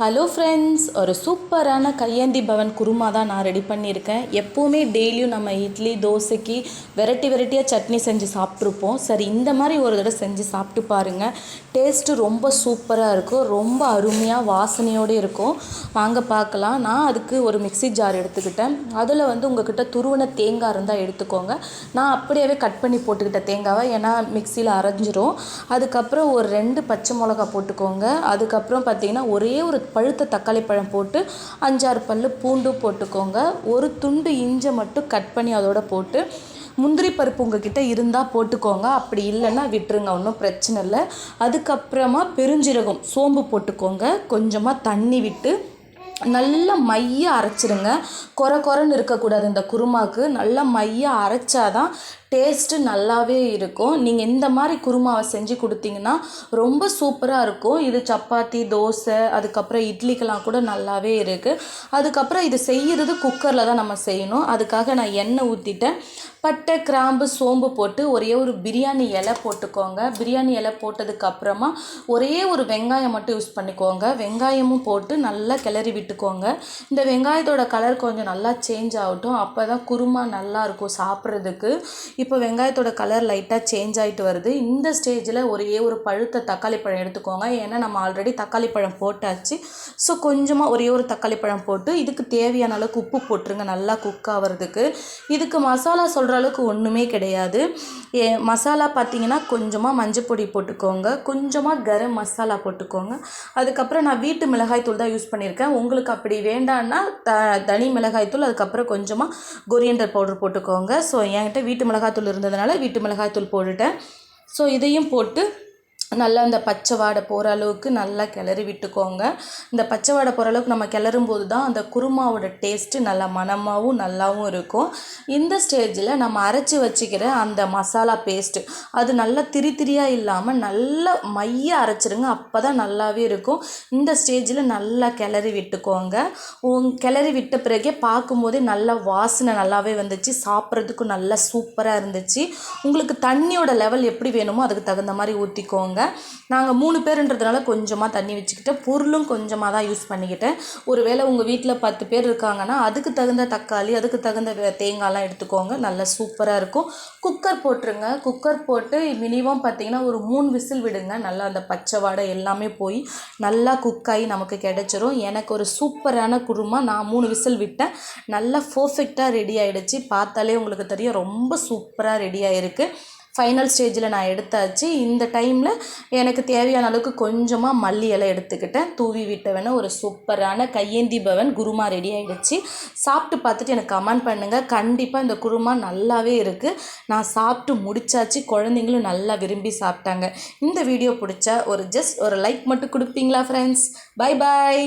Hello friends ஒரு சூப்பரான கையேந்தி பவன் குருமா தான் நான் ரெடி பண்ணியிருக்கேன். எப்போவுமே டெய்லியும் நம்ம இட்லி தோசைக்கு வெரைட்டி வெரைட்டியாக சட்னி செஞ்சு சாப்பிட்ருப்போம் சரி இந்த மாதிரி ஒரு தடவை செஞ்சு சாப்பிட்டு பாருங்கள் டேஸ்ட்டு ரொம்ப சூப்பராக இருக்கும். ரொம்ப அருமையாக வாசனையோடு இருக்கும். வாங்க பார்க்கலாம். நான் அதுக்கு ஒரு மிக்ஸி ஜார் எடுத்துக்கிட்டேன். அதில் வந்து உங்ககிட்ட துருவன தேங்காய் இருந்தால் எடுத்துக்கோங்க. நான் அப்படியே கட் பண்ணி போட்டுக்கிட்டேன் தேங்காவை ஏன்னா மிக்சியில் அரைஞ்சிரும். அதுக்கப்புறம் ஒரு ரெண்டு பச்சை மிளகா போட்டுக்கோங்க. அதுக்கப்புறம் பார்த்தீங்கன்னா ஒரே ஒரு பழுத்த தக்காளி பழம் போட்டு அஞ்சாறு பல் பூண்டு போட்டுக்கோங்க. ஒரு துண்டு இஞ்சை மட்டும் கட் பண்ணி அதோட போட்டு முந்திரி பருப்பு உங்ககிட்ட இருந்தால் போட்டுக்கோங்க. அப்படி இல்லைன்னா விட்டுருங்க ஒன்றும் பிரச்சனை இல்லை. அதுக்கப்புறமா பெருஞ்சீரகம் சோம்பு போட்டுக்கோங்க. கொஞ்சமாக தண்ணி விட்டு நல்லா மைய அரைச்சிருங்க. கொர கொரன்னு இருக்கக்கூடாது இந்த குருமாவுக்கு. நல்லா மைய அரைச்சாதான் டேஸ்ட்டு நல்லாவே இருக்கும். நீங்கள் இந்த மாதிரி குருமாவை செஞ்சு கொடுத்தீங்கன்னா ரொம்ப சூப்பராக இருக்கும். இது சப்பாத்தி தோசை அதுக்கப்புறம் இட்லிக்கெல்லாம் கூட நல்லாவே இருக்குது அதுக்கப்புறம் இது செய்கிறது குக்கரில் தான் நம்ம செய்யணும். அதுக்காக நான் எண்ணெய் ஊற்றிட்டேன் பட்டை கிராம்பு சோம்பு போட்டு ஒரே ஒரு பிரியாணி இலை போட்டுக்கோங்க. பிரியாணி இலை போட்டதுக்கப்புறமா ஒரே ஒரு வெங்காயம் மட்டும் யூஸ் பண்ணிக்கோங்க. வெங்காயமும் போட்டு நல்லா கிளறி விட்டுக்கோங்க. இந்த வெங்காயத்தோட கலர் கொஞ்சம் நல்லா சேஞ்ச் ஆகட்டும். அப்போ தான் குருமா நல்லா இருக்கும் சாப்பிட்றதுக்கு. இப்போ வெங்காயத்தோட கலர் லைட்டாக சேஞ்ச் ஆகிட்டு வருது. இந்த ஸ்டேஜில் ஒரே ஒரு பழுத்த தக்காளி பழம் எடுத்துக்கோங்க. ஏன்னா நம்ம ஆல்ரெடி தக்காளி பழம் போட்டாச்சு. ஸோ கொஞ்சமாக ஒரே ஒரு தக்காளி பழம் போட்டு இதுக்கு தேவையான அளவுக்கு உப்பு போட்டுருங்க. நல்லா குக் ஆகிறதுக்கு இதுக்கு மசாலா சொல்கிற அளவுக்கு ஒன்றுமே கிடையாது. ஏ மசாலா பார்த்தீங்கன்னா கொஞ்சமாக மஞ்சள் பொடி போட்டுக்கோங்க. கொஞ்சமாக கரம் மசாலா போட்டுக்கோங்க. அதுக்கப்புறம் நான் வீட்டு மிளகாய் தூள் தான் யூஸ் பண்ணியிருக்கேன் உங்களுக்கு அப்படி வேண்டான்னா த தனி மிளகாய் தூள் அதுக்கப்புறம் கொஞ்சமாக கொரியண்டர் பவுடர் போட்டுக்கோங்க. ஸோ என்கிட்ட வீட்டு மிளகாய் தூள் இருந்ததுனால வீட்டு மிளகாய் தூள் போட்டுட்டேன். ஸோ இதையும் போட்டு நல்லா இந்த பச்சை வாடை போகிற அளவுக்கு நல்லா கிளறி விட்டுக்கோங்க. இந்த பச்சை வாடை போகிற அளவுக்கு நம்ம கிளறும் போது தான் அந்த குருமாவோட டேஸ்ட்டு நல்லா மணமாகவும் நல்லாவும் இருக்கும். இந்த ஸ்டேஜில் நம்ம அரைச்சி வச்சுக்கிற அந்த மசாலா பேஸ்ட்டு அது நல்லா திரி திரியாக இல்லாமல் நல்லா மைய அரைச்சிருங்க. அப்போ தான் நல்லாவே இருக்கும். இந்த ஸ்டேஜில் நல்லா கிளறி விட்டுக்கோங்க. உங் கிளறி விட்ட பிறகே பார்க்கும்போதே நல்லா வாசனை நல்லாவே வந்துச்சு. சாப்பிட்றதுக்கும் நல்லா சூப்பராக இருந்துச்சு. உங்களுக்கு தண்ணியோட லெவல் எப்படி வேணுமோ அதுக்கு தகுந்த மாதிரி ஊற்றிக்கோங்க நாங்கள் மூணு பேருன்றதுனால கொஞ்சமாக தண்ணி வச்சுக்கிட்டேன் பொருளும் கொஞ்சமாக தான் யூஸ் பண்ணிக்கிட்டேன் ஒருவேளை உங்கள் வீட்டில் பத்து பேர் இருக்காங்கன்னா அதுக்கு தகுந்த தக்காளி அதுக்கு தகுந்த தேங்காய்லாம் எடுத்துக்கோங்க. நல்லா சூப்பராக இருக்கும். குக்கர் போட்டுருங்க. குக்கர் போட்டு மினிமம் பார்த்தீங்கன்னா ஒரு மூணு விசில் விடுங்க. நல்லா அந்த பச்சை வாடை எல்லாமே போய் நல்லா குக் ஆகி நமக்கு கிடச்சிரும். எனக்கு ஒரு சூப்பரான குருமா. நான் மூணு விசில் விட்டேன். நல்லா பர்ஃபெக்டாக ரெடி ஆகிடுச்சு பார்த்தாலே உங்களுக்கு தெரியும் ரொம்ப சூப்பராக ரெடி ஆகிருக்கு ஃபைனல் ஸ்டேஜில் நான் எடுத்தாச்சு. இந்த டைமில் எனக்கு தேவையான அளவுக்கு கொஞ்சமாக மல்லி இலை எடுத்துக்கிட்டேன். தூவி விட்டவன ஒரு சூப்பரான கையேந்தி பவன் குருமா ரெடி ஆகிடுச்சு சாப்பிட்டு பார்த்துட்டு எனக்கு கமெண்ட் பண்ணுங்கள் கண்டிப்பாக இந்த குருமா நல்லாவே இருக்குது நான் சாப்பிட்டு முடிச்சாச்சு. குழந்தைங்களும் நல்லா விரும்பி சாப்பிட்டாங்க. இந்த வீடியோ பிடிச்சா ஒரு ஜஸ்ட் ஒரு லைக் மட்டும் கொடுப்பீங்களா ஃப்ரெண்ட்ஸ் பை பாய்